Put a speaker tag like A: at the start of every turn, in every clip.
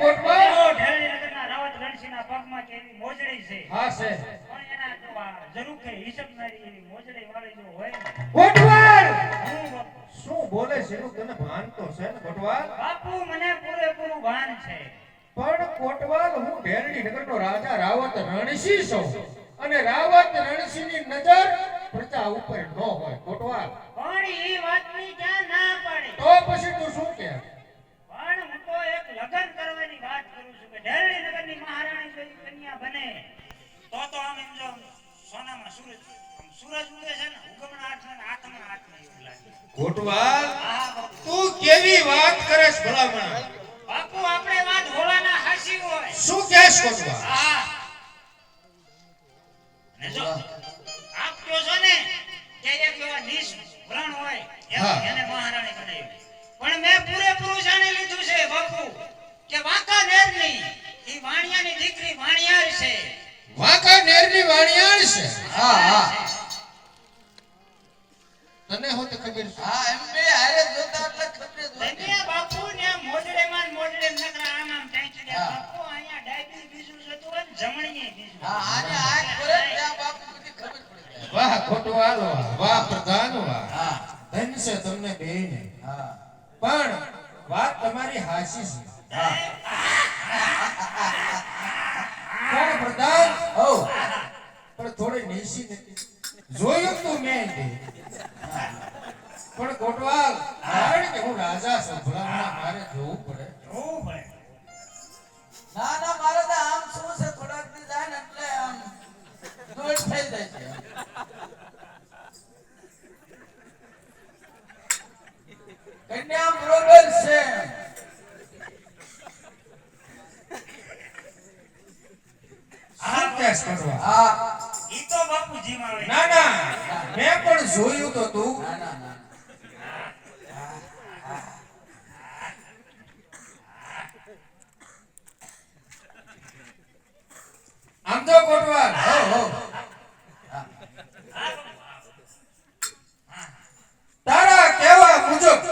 A: રાવત રણસિંહના પગમાં કેવી મોજડી છે
B: હા છે.
A: પણ એના જો આ ઝરૂખે હિસબનારી મોજડી વાળી જો હોય.
B: શું બોલે છે એનું? તને ભાન તો છે ને કોટવાલ
A: બાપુ મને પૂરેપૂરું ભાન છે.
B: પણ કોટવાલ હું ઢેરણી નગરનો રાજા રાવત રણસિંહ છું. અને રાવત રણસિંહની નજર પ્રજા ઉપર ન હોય. કોટવાલ
A: પણ એ વાતની ક્યાં ના પડે?
B: તો પછી તું શું કે
A: સૂરજ આમ સૂરજ ઉગે છે ને ઉગમણ આઠ ને આઠમણ આઠ ને એવું લાગે
B: કોટવાલ તું કેવી વાત કરેસ ભલામણ?
A: બાપુ આપણે વાત હોવાના હાસી હોય.
B: શું કહેશ કોટવાલ
A: હા. ને જો આપ કહો છો ને કે એક એવા નિશ વ્રણ હોય એને મહારાણી બનાવી. પણ મેં પૂરેપૂરું જાણી લીધું છે બાપુ. નેરની
B: વાણિયાળ છે.
C: હા હા.
B: તને હોત ખબર
C: હા એમ બે આરે જોતા એટલે ખબર જ ને.
A: બાપુ ને મોજડેમાં માં મોજડે નકરા આમ આમ ટાંકી દે. બાપુ અહીંયા ડાયબિટીસ બીજું જતું હોય ને જમણીએ બીજું.
C: હા આને આ કરે ત્યાં બાપુ બધી ખબર પડી જાય.
B: વાહ ખોટો આલો વાહ પ્રધાન વાહ.
C: હા.
B: ધન છે તમને બેયને.
C: હા.
B: પણ વાત તમારી હાસી છે. પણ પ્રધાન
C: હો
B: પણ થોડી નીસી નથી જોયું તું મેં તે. પણ કોટવાલ કારણ કે હું રાજા છું ભલામણા મારે જોવું પડે.
A: જોવું પડે.
C: ના ના મારે તો આમ શું છે થોડાક દી જાય ને એટલે આમ દોડ થઈ જાય છે. કન્યા બરોબર છે.
B: કરવા.
C: હા.
A: ઈ તો બાપુજીમાં હોય
B: ના ના મેં પણ જોયું તો તું.
C: ના ના ના
B: આમ તો કોટવાલ
C: હો હો
B: તારા કહેવા મુજબ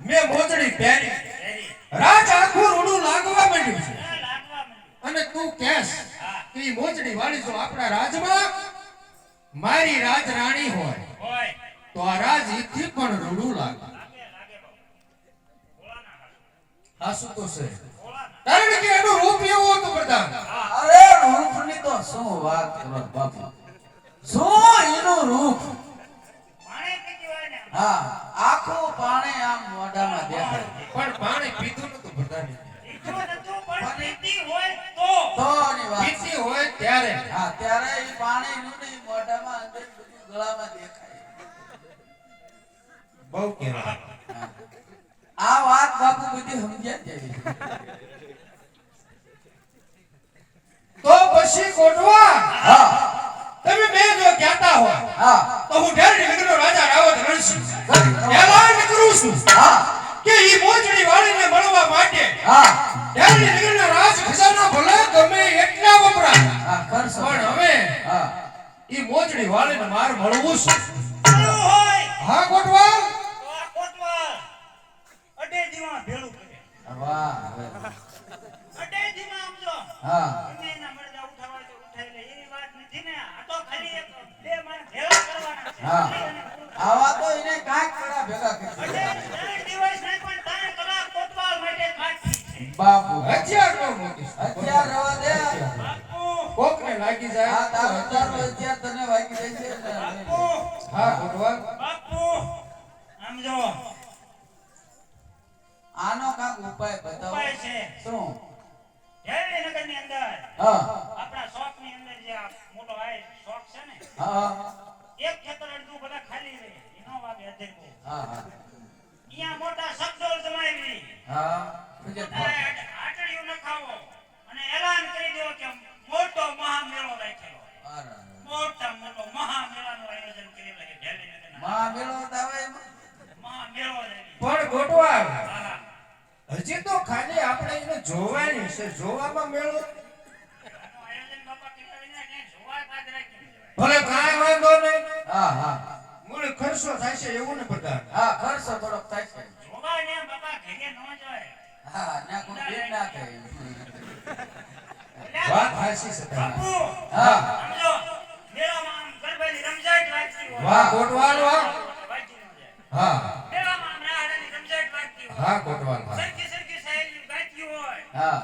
B: મેં મોજડી પહેરી
A: વેરી.
B: રાજ આખું રૂડું લાગવા માંડ્યું છે
A: આ લાગવા માંડ્યું.
B: અને તું કહેશ કે ઈ મોજડી વાળી જો આપણા રાજમાં મારી રાજ રાણી હોય
A: હોય
B: તો આ પણ રડું લાગે. હાસુ તો છે? કારણ કે એનું રૂપ એવું હતું પ્રધાન
C: અરે રૂપની તો શું વાત કરો બાપુ. શું એનું રૂપ?
A: ને
C: હા આખું પાણી આમ મોઢામાં દેખાય.
B: પણ પાણી પીધું નતું પ્રધાન હોયની ત્યારે.
C: હા ત્યારે પાણી નું નહીં મોઢામાં અંદર બધું ગળામાં દેખાય.
B: બહુ કહેવાય.
C: હા. આ વાત બાપુ બધી સમજ્યા જેવી
B: તો પછી કોટવા
C: હા.
B: તમે બે જો કહેતા હોય
C: હા.
B: તો હું ઢેરડી નગરનો રાજા રાવત રણસિંહ એલાન કરું છું.
C: હા.
B: કે ઈ મોજડી વાળીને મળવા માટે
C: હા.
B: ઢેરડી નગરના રાજ ખજાના ભલે ગમે એટલા વપરા
C: હા કરશો.
B: પણ હવે
C: હા.
B: ઈ મોજડી વાળીને માર મળવું છું.
A: હોય.
B: હા કોટવાલ
A: તો આ કોટવાલ અડેજીમાં ભેળું કરે
C: વાહ હવે.
A: અડેજીમાં આમ જો
C: હા.
A: ગમે એના મરજા ઉઠાવવા તો ઉઠાવી લે એવી વાત નથી ને આ તો ખાલી એક બે માણસ ભેળા કરવાના છે
C: હા.
A: ખાલી અને પૂરું.
C: આવા તો એને કાંઈક કરા ભેગા કરી
A: ત્રણ દિવસ નહીં પણ ત્રણ કલાક કોટવાલ માટે કાઢી
C: બાપુ
B: હથિયાર નો મૂકી
C: રવા દે.
A: બાપુ.
B: કોકને લાગી જાય.
C: હા
B: તો
C: તારું
B: હથિયાર.
C: અત્યાર તને વાગી જાય છે.
A: બાપુ.
B: હા કોટવાલ
A: બાપુ.
C: કાંક ઉપાય બતાવો
A: ઉપાય છે.
C: શું?
A: જયનગરની અંદર
C: હા.
A: આપણા શોખની અંદર જે મોટો આય શોખ છે ને
C: હા.
A: એક ખેતર અડધું બધા ખાલી રહે એનો વાગે અધેર
C: હા હા.
A: અહીંયા મોટા શબ્દો જમાવી
C: હા. પૂજ્ય
A: બધાએ આટ- આટડીયું અને એલાન કરી દેવો કે મોટો મહામેળો રાખેલો. મોટા મોટો મહામેળાનું આયોજન કરેલું છે ઢેલીનગરના.
C: માં મેળો તો આવે એમાં?
A: મહામેળો છે ઈ.
B: પણ કોટવાલ
A: હા.
B: હજી તો ખાલી આપણે એને જોવાની છે જોવામાં મેળો. ભલે કાંઈ વાંધો નહીં.
C: હા હા.
B: મૂળ ખર્ચો થાય છે એવું ને બધા.
C: હા ખર્ચો થોડોક થાય છે.
A: જોવાય ને બાપા ઘરે ન જાય.
C: હા ના કોઈ ના નાખે
B: વાત હાચી છે
A: બાપુ
C: હા.
A: સમજો મેળામાં ગરબાની રમઝાટ વાગતી હોય.
B: વાહ કોટવાલ વાહ. હા.
A: મેળામાં રાહડાની રમઝાટ વાગતી હોય.
B: હા કોટવાલ વાહ.
A: સરખી સરખી સાહેબની ગાતી હોય.
C: હા.